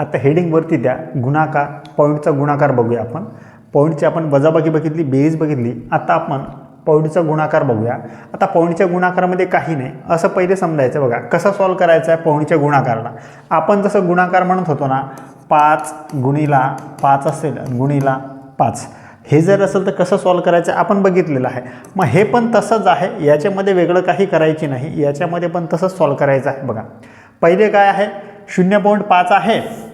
आता हेडिंगवरती द्या. गुणाकार पॉईंटचा गुणाकार बघूया आपण. पॉईंटची आपण वजाबाकी बघितली बेरीज बघितली आता आपण पॉईंटचा गुणाकार बघूया. आता पॉईंटच्या गुणाकारामध्ये काही नाही. असं पहिले समजायचं बघा. कसं सॉल्व करायचं आहे पॉईंटच्या गुणाकाराला? आपण जसं गुणाकार म्हणत होतो ना पाच गुणीला पाच असेल गुणीला पाच. हे जर असेल तर कसं सॉल्व करायचं आपण बघितलेलं आहे. मग हे पण तसंच आहे. याच्यामध्ये वेगळं काही करायची नाही. याच्यामध्ये पण तसंच सॉल्व करायचं आहे बघा. पहिले काय आहे? शून्य पॉईंट पाच आहे.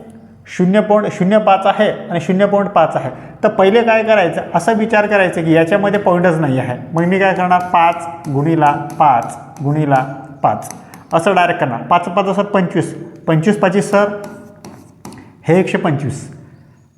शून्य पॉईंट शून्य पाच आहे आणि शून्य पॉईंट पाच आहे. तर पहिले काय करायचं? असा विचार करायचा की याच्यामध्ये पॉईंटच नाही आहे. मग मी काय करणार? पाच गुणीला पाच गुणीला पाच. असं डायरेक्ट करणार. पाच पाच असत पंचवीस. पंचवीस पाचीस सर? हे एकशे पंचवीस.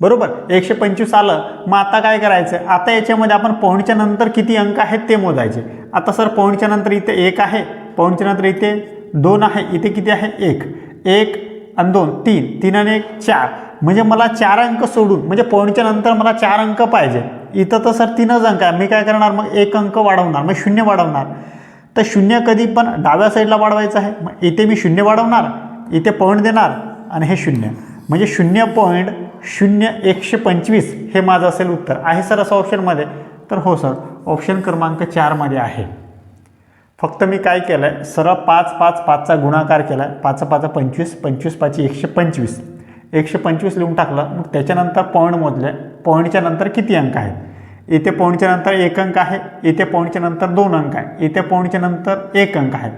बरोबर? एकशे पंचवीस आलं मग आता काय करायचं? आता याच्यामध्ये आपण पॉईंटच्या नंतर किती अंक आहेत ते मोजायचे. आता सर पॉईंटच्या नंतर इथे एक आहे. पॉईंटच्या नंतर इथे दोन आहे. इथे किती आहे? एक. एक आणि दोन तीन. तीन आणि एक चार. म्हणजे मला चार अंक सोडून म्हणजे पॉईंटच्या नंतर मला चार अंक पाहिजे. इथं तर सर तीनच अंक आहे. मी काय करणार? मग एक अंक वाढवणार. मग शून्य वाढवणार. तर शून्य कधी पण डाव्या साईडला वाढवायचं आहे. मग इथे मी शून्य वाढवणार. इथे पॉईंट देणार आणि हे शून्य. म्हणजे शून्य पॉईंट शून्य एकशे पंचवीस हे माझं असेल उत्तर. आहे सर असं ऑप्शनमध्ये तर हो सर. ऑप्शन क्रमांक चारमध्ये आहे. फक्त मी काय केलं आहे सरळ पाच पाच पाचचा गुणाकार केला आहे पाच पाच पंचवीस पंचवीस पाच एकशे पंचवीस. एकशे पंचवीस लिहून टाकलं. मग त्याच्यानंतर पॉईंट मोजले. पॉईंटच्या नंतर किती अंक आहेत? येथे पॉईंटच्या नंतर एक अंक आहे. येथे पॉईंटच्या नंतर दोन अंक आहे येथे पॉईंटच्या नंतर एक अंक आहे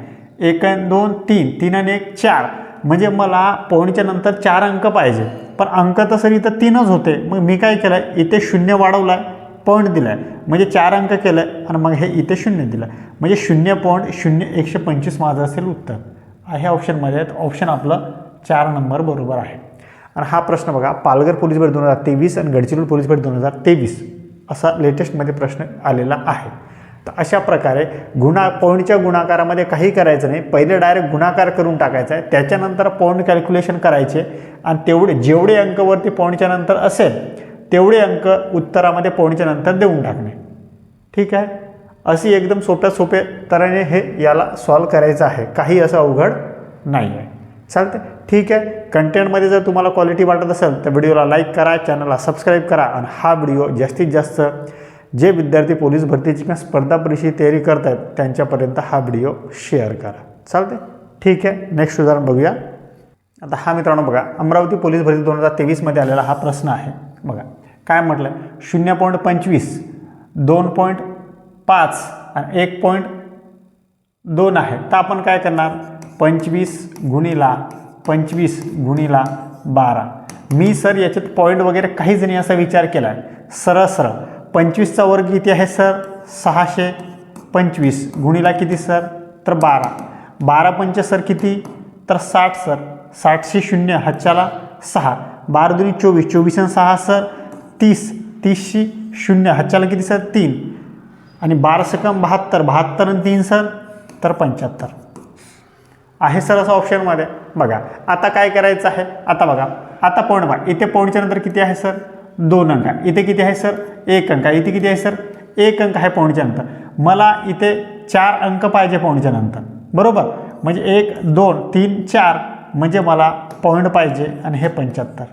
एक आणि दोन तीन. तीन आणि एक चार. म्हणजे मला पॉईंटच्या नंतर चार अंक पाहिजे. पण अंक तर सर इथं तीनच होते. मग मी काय केलं आहे इथे शून्य वाढवलं आहे पॉईंट दिला आहे म्हणजे चार अंक केलं आहे आणि मग हे इथे शून्य दिलं. म्हणजे शून्य पॉईंट शून्य एकशे पंचवीस माझं असेल उत्तर. ह्या ऑप्शनमध्ये आहेत. ऑप्शन आपलं चार नंबर बरोबर आहे. आणि हा प्रश्न बघा पालघर पोलीस भरती दोन हजार तेवीस आणि गडचिरोली पोलीस भरती दोन हजार तेवीस असा लेटेस्टमध्ये प्रश्न आलेला आहे. तर अशा प्रकारे गुणा पॉईंटच्या गुणाकारामध्ये काही करायचं नाही. पहिले डायरेक्ट गुणाकार करून टाकायचा आहे. त्याच्यानंतर पॉईंट कॅल्क्युलेशन करायचे. आणि तेवढे जेवढे अंकवरती पॉईंटच्या नंतर असेल तेवढे अंक उत्तरामध्ये पॉईंटच्या नंतर देऊन टाकणे. ठीक आहे? अशी एकदम सोप्या सोप्या तऱ्हेने हे याला सॉल्व करायचं आहे. काही असं अवघड नाही आहे चालते ठीक आहे? कंटेंटमध्ये जर तुम्हाला क्वालिटी वाटत असेल तर व्हिडिओला लाईक करा चॅनलला सबस्क्राईब करा आणि हा व्हिडिओ जास्तीत जास्त जे विद्यार्थी पोलीस भरतीची किंवा स्पर्धा परीक्षेची तयारी करत आहेत त्यांच्यापर्यंत हा व्हिडिओ शेअर करा. चालते ठीक आहे? नेक्स्ट उदाहरण बघूया. आता हा मित्रांनो बघा अमरावती पोलीस भरती दोन हजार तेवीसमध्ये आलेला हा प्रश्न आहे. बघा. काय म्हटलं? शून्य पॉईंट पंचवीस दोन पॉईंट पाच आणि एक पॉईंट दोन आहे. तर आपण काय करणार? पंचवीस गुणीला पंचवीस गुणीला बारा. मी सर याच्यात पॉईंट वगैरे काहीच नाही असा विचार केला आहे सरळ सरळ. पंचवीसचा वर्ग किती आहे सर? सहाशे पंचवीस. गुणीला किती सर? तर बारा. बारा पंच सर किती? तर साठ सर. साठशे शून्य. हातच्याला सहा. बारा दुनी चोवीस. चोवीस आणि सहा सर. तीस तीसशी शून्य हातच्याला किती सर? तीन. आणि बारा सकम बहात्तर बहात्तर आणि तीन सर? तर पंच्याहत्तर. आहे सर असं ऑप्शनमध्ये बघा आता काय करायचं आहे? आता बघा आता पॉईंट बघा इथे पॉईंटच्या नंतर किती आहे सर? दोन अंक आहे. इथे किती आहे सर? एक अंक आहे. इथे किती आहे सर? एक अंक आहे पॉईंटच्या नंतर. मला इथे चार अंक पाहिजे पॉईंटच्या नंतर. बरोबर? म्हणजे एक दोन तीन चार म्हणजे मला पॉईंट पाहिजे आणि हे पंच्याहत्तर.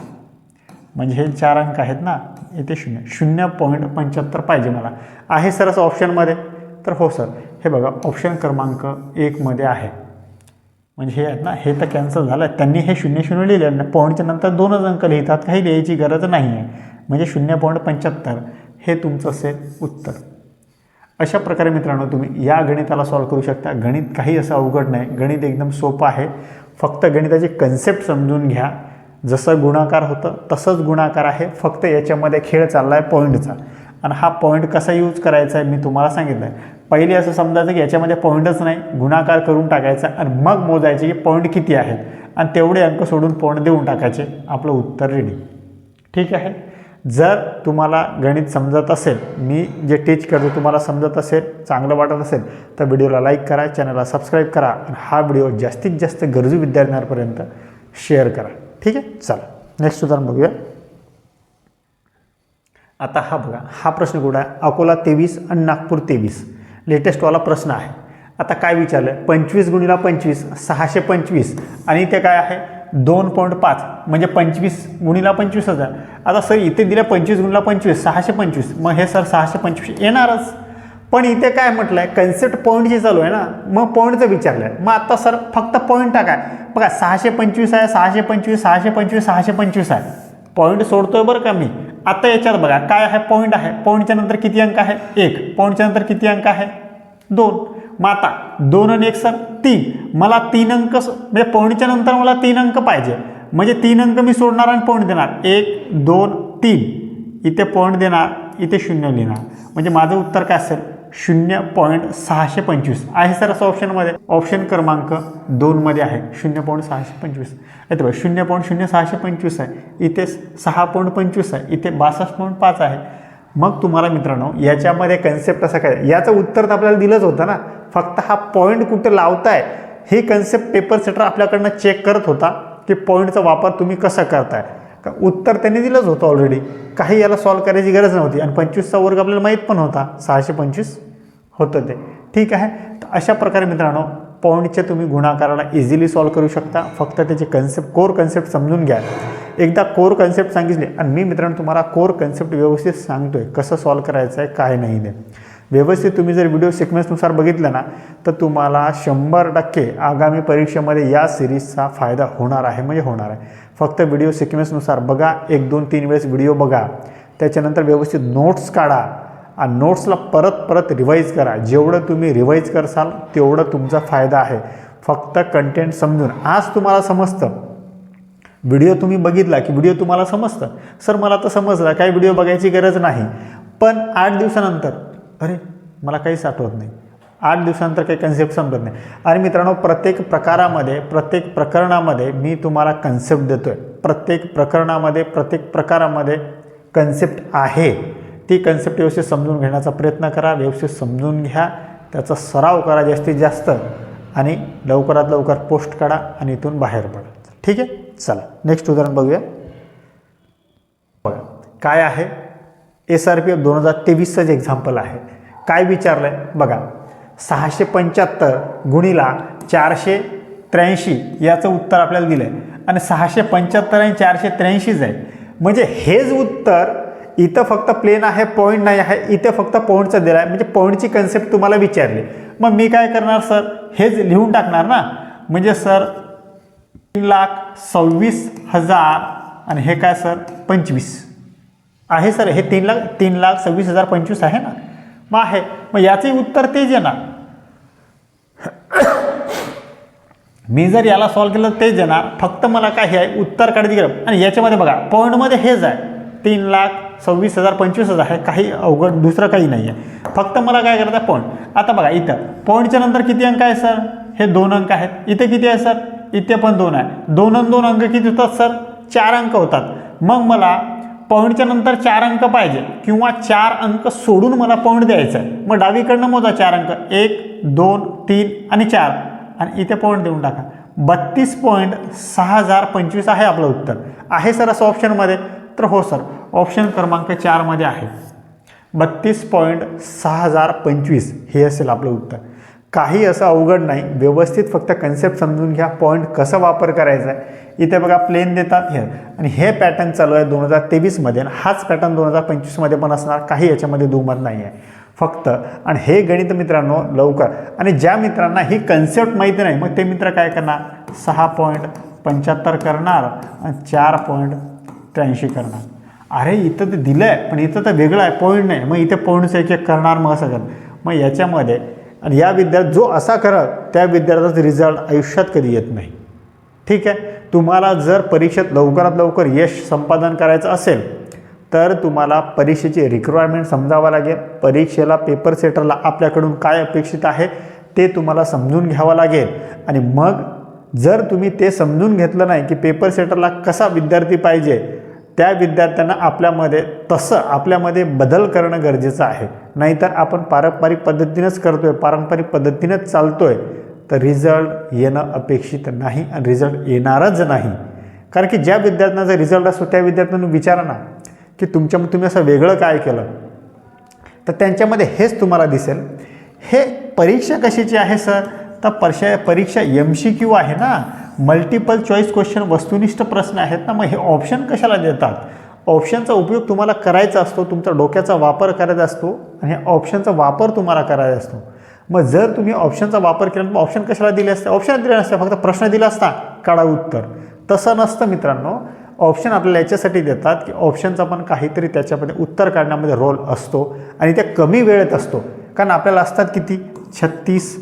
म्हणजे हे चार अंक आहेत ना? इथे शून्य. शून्य पॉईंट पंच्याहत्तर पाहिजे मला. आहे सर असं ऑप्शनमध्ये? तर हो सर. हे बघा ऑप्शन क्रमांक एकमध्ये आहे. म्हणजे हे आहेत ना हे तर कॅन्सल झालं. त्यांनी हे शून्य शून्य लिहिलं ना पॉईंटच्या नंतर दोनच अंक लिहितात. काही लिहायची गरज नाही आहे म्हणजे शून्य पॉईंट पंच्याहत्तर हे तुमचं असेल उत्तर. अशा प्रकारे मित्रांनो तुम्ही या गणिताला सॉल्व करू शकता. गणित काही असं अवघड नाही. गणित एकदम सोपं आहे. फक्त गणिताची कन्सेप्ट समजून घ्या. जसं गुणाकार होतं तसंच गुणाकार आहे. फक्त याच्यामध्ये खेळ चालला आहे पॉईंटचा आणि हा पॉईंट कसा यूज करायचा आहे मी तुम्हाला सांगितलं आहे पहिले असं समजायचं की याच्यामध्ये पॉईंटच नाही गुणाकार करून टाकायचा आणि मग मोजायचे की पॉईंट किती आहेत. आणि तेवढे अंक सोडून पॉईंट देऊन टाकायचे. आपलं उत्तर रेडी ठीक आहे? जर तुम्हाला गणित समजत असेल मी जे टीच करतो तुम्हाला समजत असेल चांगलं वाटत असेल तर व्हिडिओला लाईक करा चॅनलला सबस्क्राईब करा आणि हा व्हिडिओ जास्तीत जास्त गरजू विद्यार्थ्यांपर्यंत शेअर करा. ठीक आहे? चला. नेक्स्ट उदाहरण बघूया. आता हा बघा. हा प्रश्न कुठं आहे? अकोला तेवीस आणि नागपूर तेवीस. लेटेस्टवाला प्रश्न आहे. आता काय विचारलं पंचवीस गुणीला पंचवीस सहाशे पंचवीस. आणि ते काय आहे? दोन पॉईंट पाच. म्हणजे पंचवीस गुणीला पंचवीस हजार आता सर इथे दिलं पंचवीस गुणीला पंचवीस सहाशे पंचवीस. मग हे सर सहाशे पंचवीस येणारच. पण इथे काय म्हटलं आहे कन्सेप्ट पॉईंटची चालू आहे ना मग पॉईंटचं विचारलं आहे मग आता सर फक्त पॉईंट टाकाय. बघा सहाशे पंचवीस आहे सहाशे पंचवीस सहाशे पंचवीस सहाशे पंचवीस आहे. पॉईंट सोडतोय बरं का मी? आता याच्यात बघा काय आहे? पॉईंट आहे. पॉईंटच्या नंतर किती अंक आहे? एक. पॉईंटच्या नंतर किती अंक आहे? दोन. मग आता दोन आणि एक सर तीन. मला तीन अंक म्हणजे पॉईंटच्या नंतर मला तीन अंक पाहिजे. म्हणजे तीन अंक मी सोडणार आणि पॉईंट देणार. एक दोन तीन. इथे पॉईंट देणार इथे शून्य लिहिणार. म्हणजे माझं उत्तर काय असेल? शून्य पॉईंट सहाशे पंचवीस आहे सर असं ऑप्शनमध्ये ऑप्शन क्रमांक दोनमध्ये आहे. शून्य पॉईंट सहाशे पंचवीस. येते बघा शून्य पॉईंट शून्य सहाशे पंचवीस आहे. इथे सहा पॉईंट पंचवीस आहे. इथे बासष्ट पॉईंट पाच आहे. मग तुम्हाला मित्रांनो याच्यामध्ये कन्सेप्ट असा काय? याचं उत्तर तर आपल्याला दिलंच होतं ना. फक्त हा पॉईंट कुठे लावताय हे कन्सेप्ट पेपर सेटर आपल्याकडनं चेक करत होता की पॉईंटचा वापर तुम्ही कसा करताय. का उत्तर त्यांनी दिलंच होतं ऑलरेडी काही याला सॉल्व करायची गरज नव्हती. आणि पंचवीसचा वर्ग आपल्याला माहीत पण होता. सहाशे पंचवीस होतं ते. ठीक आहे? तर अशा प्रकारे मित्रांनो पॉईंटच्या तुम्ही गुणाकाराला इझिली सॉल्व करू शकता. फक्त त्याचे कन्सेप्ट कोर कन्सेप्ट समजून घ्या. एकदा कोर कन्सेप्ट सांगितले आणि मी मित्रांनो तुम्हाला कोर कन्सेप्ट व्यवस्थित सांगतोय. कसं सॉल्व करायचं आहे काय नाही ते. व्यवस्थित तुम्ही जर व्हिडिओ सिक्वेन्सनुसार बघितलं ना तर तुम्हाला शंभर टक्के आगामी परीक्षेमध्ये या सिरीजचा फायदा होणार आहे म्हणजे होणार आहे. फक्त व्हिडिओ सिक्वेन्सनुसार बघा एक दोन तीन वेळेस व्हिडिओ बघा. त्याच्यानंतर व्यवस्थित नोट्स काढा आणि नोट्सला परत परत रिवाईज करा. जेवढं तुम्ही रिवाईज करसाल तेवढं तुमचा फायदा आहे. फक्त कंटेंट समजून. आज तुम्हाला समजतं. व्हिडिओ तुम्ही बघितला की व्हिडिओ तुम्हाला समजतं. सर मला तर समजलं. काही व्हिडिओ बघायची गरज नाही. पण आठ दिवसानंतर अरे मला काहीच आठवत नाही. आठ दिवसानंतर काही कन्सेप्ट समजत नाही. आणि मित्रांनो प्रत्येक प्रकारामध्ये प्रत्येक प्रकरणामध्ये मी तुम्हाला कन्सेप्ट देतो आहे प्रत्येक प्रकरणामध्ये प्रत्येक प्रकारामध्ये कन्सेप्ट आहे. ती कन्सेप्ट व्यवस्थित समजून घेण्याचा प्रयत्न करा व्यवस्थित समजून घ्या. त्याचा सराव करा जास्तीत जास्त आणि लवकरात लवकर पोस्ट काढा आणि इथून बाहेर पडा. ठीक आहे? चला नेक्स्ट उदाहरण बघूया. बघा काय आहे? एस आर पी एफ दोन हजार तेवीसचं एक्झाम्पल आहे. काय विचारलं आहे बघा सहाशे पंच्याहत्तर गुणीला चारशे त्र्याऐंशी याचं उत्तर आपल्याला दिलं आहे आणि सहाशे पंच्याहत्तर आणि चारशे त्र्याऐंशीच आहे. म्हणजे हेच उत्तर इथं फक्त प्लेन आहे पॉईंट नाही आहे इथे फक्त पॉईंटचं दिलं आहे म्हणजे पॉईंटची कन्सेप्ट तुम्हाला विचारली. मग मी काय करणार सर? हेच लिहून टाकणार ना? म्हणजे सर तीन लाख सव्वीस हजार आणि हे काय सर? पंचवीस. आहे सर हे तीन लाख तीन लाख सव्वीस हजार पंचवीस आहे ना? मग आहे. मग याचंही उत्तर तेच येणार. मी जर याला सॉल्व केलं तर तेच येणार फक्त मला काय हे आहे उत्तर काढायची गरज. आणि याच्यामध्ये बघा पॉईंटमध्ये हेच आहे. तीन लाख सव्वीस हजार पंचवीस हजार आहे. काही अवघड दुसरं काही नाही आहे फक्त मला काय करायचं पॉईंट आता बघा इथं. पॉईंटच्या नंतर किती अंक आहे सर? हे दोन अंक आहेत. इथे किती आहे सर? इथे पण दोन आहे. दोन आणि दोन अंक किती होतात सर? चार अंक होतात. मग मला पॉईंटच्या नंतर चार अंक पाहिजे किंवा चार अंक सोडून मला पॉईंट द्यायचा आहे. मग डावीकडनं मोजा चार अंक. एक दोन तीन आणि चार. आणि इथे पॉईंट देऊन टाका. बत्तीस पॉईंट सहा हजार पंचवीस आहे आपलं उत्तर. आहे सर असं ऑप्शनमध्ये? तर हो सर ऑप्शन क्रमांक चारमध्ये आहे. बत्तीस पॉईंट सहा हजार पंचवीस हे असेल आपलं उत्तर. काही असं अवघड नाही. व्यवस्थित फक्त कन्सेप्ट समजून घ्या. पॉईंट कसा वापर करायचा आहे? इथे बघा प्लेन देतात हे. आणि हे पॅटर्न चालू आहे दोन हजार तेवीसमध्ये. आणि हाच पॅटर्न दोन हजार पंचवीसमध्ये पण असणार. काही याच्यामध्ये दुमत नाही आहे. फक्त आणि हे गणित मित्रांनो लवकर. आणि ज्या मित्रांना ही कन्सेप्ट माहिती नाही मग ते मित्र काय करणार? सहा पॉईंट पंच्याहत्तर करणार आणि चार पॉईंट त्र्याऐंशी करणार. अरे इथं ते दिलं आहे पण इथं तर वेगळं आहे. पॉईंट नाही. मग इथे पॉईंटचं एक एक करणार मग असं करणार मग याच्यामध्ये आणि या विद्यार्थी जो असा करत त्या विद्यार्थ्याचा रिझल्ट आयुष्यात कधी येत नाही. ठीक आहे? तुम्हाला जर परीक्षेत लवकरात लवकर यश संपादन करायचं असेल तर तुम्हाला परीक्षेची रिक्वायरमेंट समजावं लागेल. परीक्षेला पेपर सेटरला आपल्याकडून काय अपेक्षित आहे ते तुम्हाला समजून घ्यावं लागेल. आणि मग जर तुम्ही ते समजून घेतलं नाही की पेपर सेटरला कसा विद्यार्थी पाहिजे त्या विद्यार्थ्यांना आपल्यामध्ये तसं आपल्यामध्ये बदल करणं गरजेचं आहे. नाहीतर आपण पारंपरिक पद्धतीनंच करतो आहे पारंपरिक पद्धतीनंच चालतो आहे तर रिझल्ट येणं अपेक्षित नाही आणि रिझल्ट येणारच नाही. कारण की ज्या विद्यार्थ्यांचा रिझल्ट असतो त्या विद्यार्थ्यांना विचारा ना की तुमच्या तुम्ही असं वेगळं काय केलं? तर त्यांच्यामध्ये हेच तुम्हाला दिसेल. हे परीक्षा कशाची आहे सर? तर परशा परीक्षा एम सी क्यू आहे ना. मल्टिपल चॉईस क्वेश्चन वस्तुनिष्ठ प्रश्न आहेत ना मग हे ऑप्शन कशाला देतात? ऑप्शनचा उपयोग तुम्हाला करायचा असतो तुमचा डोक्याचा वापर करायचा असतो आणि ऑप्शनचा वापर तुम्हाला करायचा असतो. मग जर तुम्ही ऑप्शनचा वापर केला मग ऑप्शन कशाला दिले असते? ऑप्शन दिले नसते फक्त प्रश्न दिला असता. काढा उत्तर. तसं नसतं मित्रांनो. ऑप्शन आपल्याला याच्यासाठी देतात की ऑप्शनचा पण काहीतरी त्याच्यामध्ये उत्तर काढण्यामध्ये रोल असतो आणि त्या कमी वेळेत असतो. कारण आपल्याला असतात किती? छत्तीस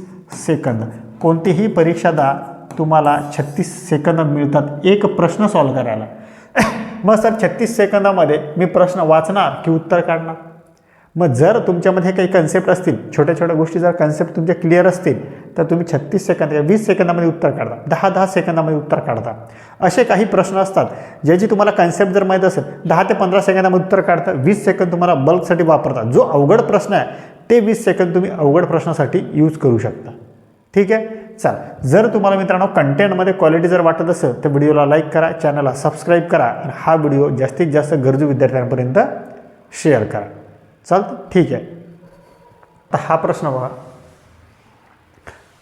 सेकंद कोणतीही परीक्षा द्या तुम्हाला छत्तीस सेकंद मिळतात. एक प्रश्न सॉल्व करायला. मग सर छत्तीस सेकंदामध्ये मी प्रश्न वाचणार की उत्तर काढणार? मग जर तुमच्यामध्ये काही कन्सेप्ट असतील छोट्या छोट्या गोष्टी जर कन्सेप्ट तुमचे क्लिअर असतील तर तुम्ही छत्तीस सेकंद किंवा वीस सेकंदामध्ये उत्तर काढता. दहा दहा सेकंदामध्ये उत्तर काढता. असे काही प्रश्न असतात ज्याची तुम्हाला कन्सेप्ट जर माहीत असेल दहा ते पंधरा सेकंदामध्ये उत्तर काढता वीस सेकंद तुम्हाला बल्कसाठी वापरता. जो अवघड प्रश्न आहे ते वीस सेकंद तुम्ही अवघड प्रश्नासाठी यूज करू शकता. ठीक आहे? चाल जर तुम्हाला मित्रांनो कंटेंटमध्ये क्वालिटी जर वाटत असेल तर व्हिडिओला लाईक करा चॅनलला सबस्क्राईब करा आणि हा व्हिडिओ जास्तीत जास्त गरजू विद्यार्थ्यांपर्यंत शेअर करा. चालतं? ठीक आहे. तर हा प्रश्न बघा.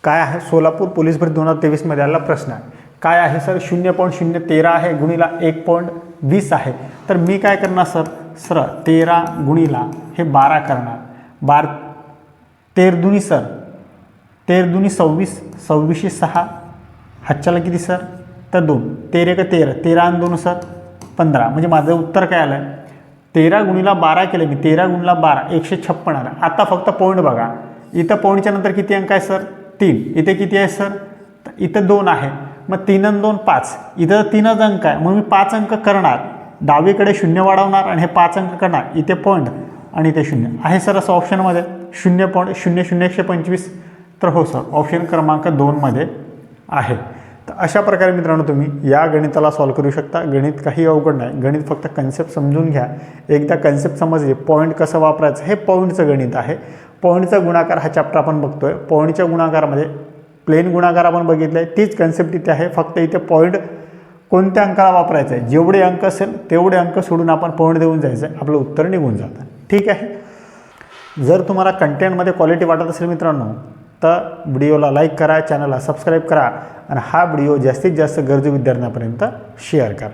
काय आहे? सोलापूर पोलीस भरती दोन हजार तेवीसमध्ये आलेला प्रश्न आहे. काय आहे सर? शून्य पॉईंट शून्य तेरा आहे गुणीला एक पॉईंट वीस आहे. तर मी काय करणार सर? सर तेरा गुणीला हे बारा करणार. बार तेर दुनी सर. तेर दुनी सव्वीस सव्वीसशे सहा. हातच्याला किती सर? तर दोन. तेरे का तेरा. तेरा आणि दोन सर? पंधरा. म्हणजे माझं उत्तर काय आलं आहे तेरा गुणीला बारा केलं मी. तेरा गुणीला बारा. एकशे छप्पन आलं. आता फक्त पॉईंट बघा. इथं पॉईंटच्या नंतर किती अंक आहे सर? तीन. इथे किती आहे सर? तर इथं दोन आहे. मग तीन आणि दोन पाच. इथं तीनच अंक आहे. मग मी पाच अंक करणार. डावीकडे शून्य वाढवणार आणि हे पाच अंक करणार. इथे पॉईंट आणि इथे शून्य. आहे सर असं ऑप्शनमध्ये शून्य पॉईंट शून्य शून्य एकशे पंचवीस. तर हो सर. ऑप्शन क्रमांक दोनमध्ये आहे. तर अशा प्रकारे मित्रांनो तुम्ही या गणिताला सॉल्व करू शकता. गणित काही अवघड नाही. गणित फक्त कन्सेप्ट समजून घ्या. एकदा कन्सेप्ट समजले पॉईंट कसं वापरायचं हे पॉईंटचं गणित आहे. पॉईंटचा गुणाकार हा चॅप्टर आपण बघतो आहे पॉईंटच्या गुणाकारामध्ये प्लेन गुणाकार आपण बघितलं आहे तीच कन्सेप्ट इथे आहे. फक्त इथे पॉईंट कोणत्या अंकाला वापरायचं आहे जेवढे अंक असेल तेवढे अंक सोडून आपण पॉईंट देऊन जायचं आहे आपलं उत्तर निघून जातं. ठीक आहे? जर तुम्हाला कंटेंटमध्ये क्वालिटी वाटत असेल मित्रांनो तर व्हिडिओला लाईक करा चॅनलला सबस्क्राईब करा आणि हा व्हिडिओ जास्तीत जास्त गरजू विद्यार्थ्यांपर्यंत शेअर करा.